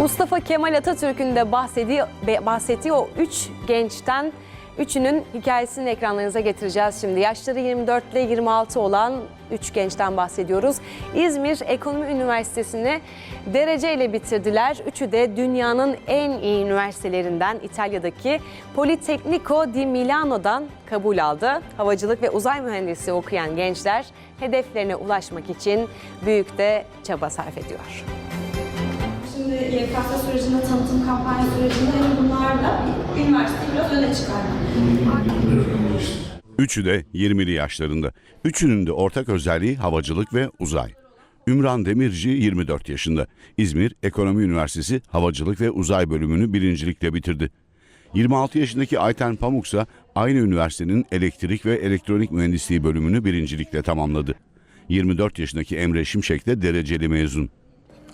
Mustafa Kemal Atatürk'ün de bahsettiği, bahsettiği o üç gençten üçünün hikayesini ekranlarınıza getireceğiz şimdi. Yaşları 24 ile 26 olan üç gençten bahsediyoruz. İzmir Ekonomi Üniversitesi'ni dereceyle bitirdiler. Üçü de dünyanın en iyi üniversitelerinden İtalya'daki Politecnico di Milano'dan kabul aldı. Havacılık ve uzay mühendisi okuyan gençler hedeflerine ulaşmak için büyük de çaba sarf ediyor. Şimdi YKS sürecinde, tanıtım kampanya sürecinde hani bunlarla üniversiteyi biraz öne çıkarmak. Üçü de 20'li yaşlarında. Üçünün de ortak özelliği havacılık ve uzay. Ümran Demirci 24 yaşında. İzmir Ekonomi Üniversitesi Havacılık ve Uzay bölümünü birincilikle bitirdi. 26 yaşındaki Ayten Pamuk ise aynı üniversitenin elektrik ve elektronik mühendisliği bölümünü birincilikle tamamladı. 24 yaşındaki Emre Şimşek de dereceli mezun.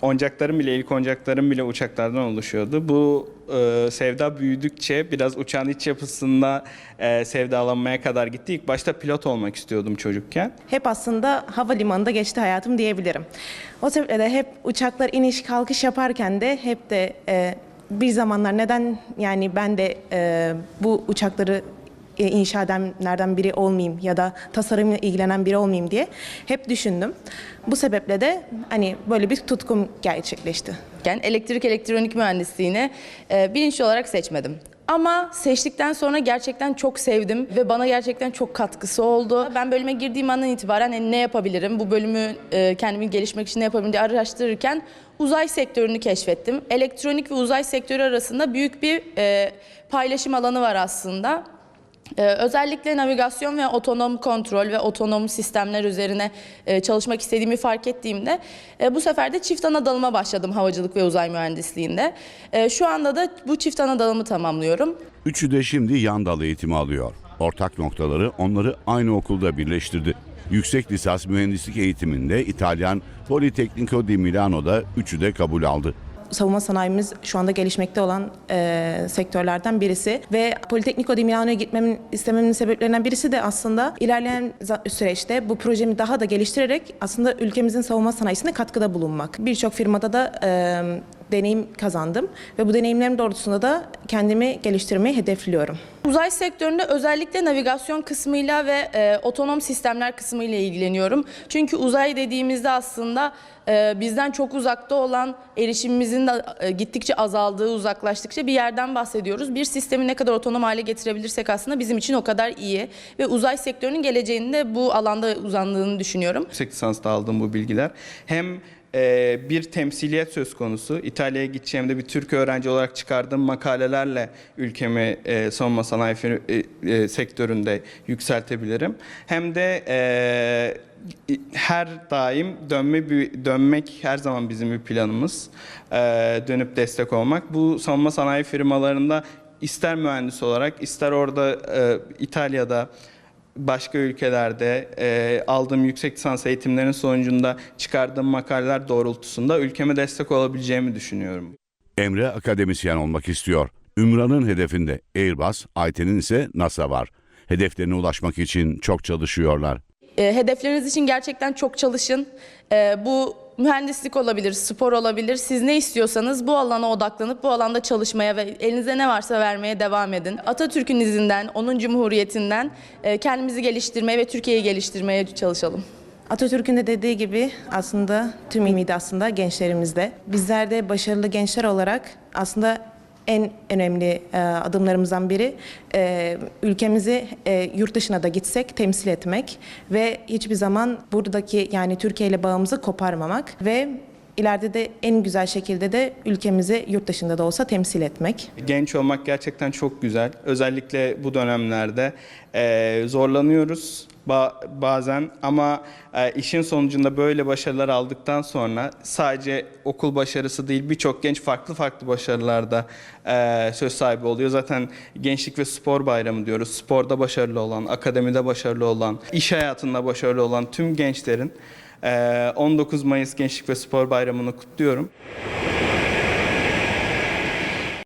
Oyuncaklarım bile, ilk oyuncaklarım bile uçaklardan oluşuyordu. Bu e, sevda büyüdükçe biraz uçağın iç yapısında e, sevdalanmaya kadar gitti. İlk başta pilot olmak istiyordum çocukken. hep aslında havalimanında geçti hayatım diyebilirim. O sebeple de hep uçaklar iniş kalkış yaparken de hep de e, bir zamanlar neden yani ben de e, bu uçakları e, inşa edenlerden biri olmayayım ya da tasarımla ilgilenen biri olmayayım diye hep düşündüm. Bu sebeple de hani böyle bir tutkum gerçekleşti. Yani elektrik elektronik mühendisliğini e, bilinçli olarak seçmedim. Ama seçtikten sonra gerçekten çok sevdim ve bana gerçekten çok katkısı oldu. Ben bölüme girdiğim andan itibaren hani ne yapabilirim, bu bölümü e, kendimi gelişmek için ne yapabilirim diye araştırırken uzay sektörünü keşfettim. Elektronik ve uzay sektörü arasında büyük bir e, paylaşım alanı var aslında. Ee, özellikle navigasyon ve otonom kontrol ve otonom sistemler üzerine e, çalışmak istediğimi fark ettiğimde e, bu sefer de çift ana dalıma başladım havacılık ve uzay mühendisliğinde. E, şu anda da bu çift ana dalımı tamamlıyorum. Üçü de şimdi yan dal eğitimi alıyor. Ortak noktaları onları aynı okulda birleştirdi. Yüksek lisans mühendislik eğitiminde İtalyan Politecnico di Milano'da üçü de kabul aldı. Savunma sanayimiz şu anda gelişmekte olan e, sektörlerden birisi ve Politecnico di Milano'ya gitmemin istememin sebeplerinden birisi de aslında ilerleyen süreçte bu projemi daha da geliştirerek aslında ülkemizin savunma sanayisine katkıda bulunmak. Birçok firmada da e, deneyim kazandım ve bu deneyimlerim doğrultusunda da kendimi geliştirmeyi hedefliyorum. Uzay sektöründe özellikle navigasyon kısmıyla ve e, otonom sistemler kısmıyla ilgileniyorum. Çünkü uzay dediğimizde aslında e, bizden çok uzakta olan erişimimizin de e, gittikçe azaldığı, uzaklaştıkça bir yerden bahsediyoruz. Bir sistemi ne kadar otonom hale getirebilirsek aslında bizim için o kadar iyi ve uzay sektörünün geleceğinin de bu alanda uzandığını düşünüyorum. Yüksek lisansta aldığım bu bilgiler hem e, bir temsiliyet söz konusu. İtalya'ya gideceğimde bir Türk öğrenci olarak çıkardığım makalelerle ülkemi e, savunma sanayi e, e, sektöründe yükseltebilirim. Hem de e, her daim dönme dönmek her zaman bizim bir planımız. E, dönüp destek olmak. Bu savunma sanayi firmalarında ister mühendis olarak ister orada e, İtalya'da başka ülkelerde e, aldığım yüksek lisans eğitimlerinin sonucunda çıkardığım makaleler doğrultusunda ülkeme destek olabileceğimi düşünüyorum. Emre akademisyen olmak istiyor. Ümran'ın hedefinde Airbus, Ayten'in ise NASA var. Hedeflerine ulaşmak için çok çalışıyorlar. E, hedefleriniz için gerçekten çok çalışın. E, bu mühendislik olabilir, spor olabilir. Siz ne istiyorsanız bu alana odaklanıp bu alanda çalışmaya ve elinize ne varsa vermeye devam edin. Atatürk'ün izinden, onun cumhuriyetinden e, kendimizi geliştirmeye ve Türkiye'yi geliştirmeye çalışalım. Atatürk'ün de dediği gibi aslında tüm ümidi aslında gençlerimizde. Bizler de başarılı gençler olarak aslında en önemli e, adımlarımızdan biri e, ülkemizi e, yurt dışına da gitsek temsil etmek ve hiçbir zaman buradaki yani Türkiye ile bağımızı koparmamak ve ileride de en güzel şekilde de ülkemizi yurt dışında da olsa temsil etmek. Genç olmak gerçekten çok güzel. Özellikle bu dönemlerde e, zorlanıyoruz ba- bazen ama e, işin sonucunda böyle başarılar aldıktan sonra sadece okul başarısı değil birçok genç farklı farklı başarılarda e, söz sahibi oluyor. Zaten Gençlik ve Spor Bayramı diyoruz. Sporda başarılı olan, akademide başarılı olan, iş hayatında başarılı olan tüm gençlerin e, 19 Mayıs Gençlik ve Spor Bayramı'nı kutluyorum.